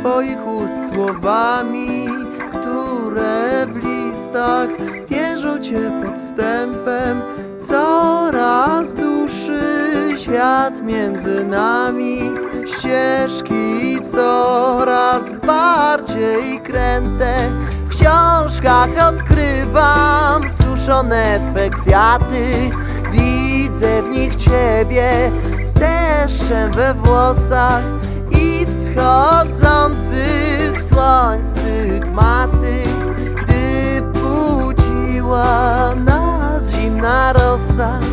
Twoich ust słowami, które w listach wierzą Cię podstępem. Coraz dłuższy świat między nami, ścieżki coraz bardziej kręte. W książkach odkrywam suszone Twe kwiaty, widzę w nich Ciebie z deszczem we włosach i wschodzących Not side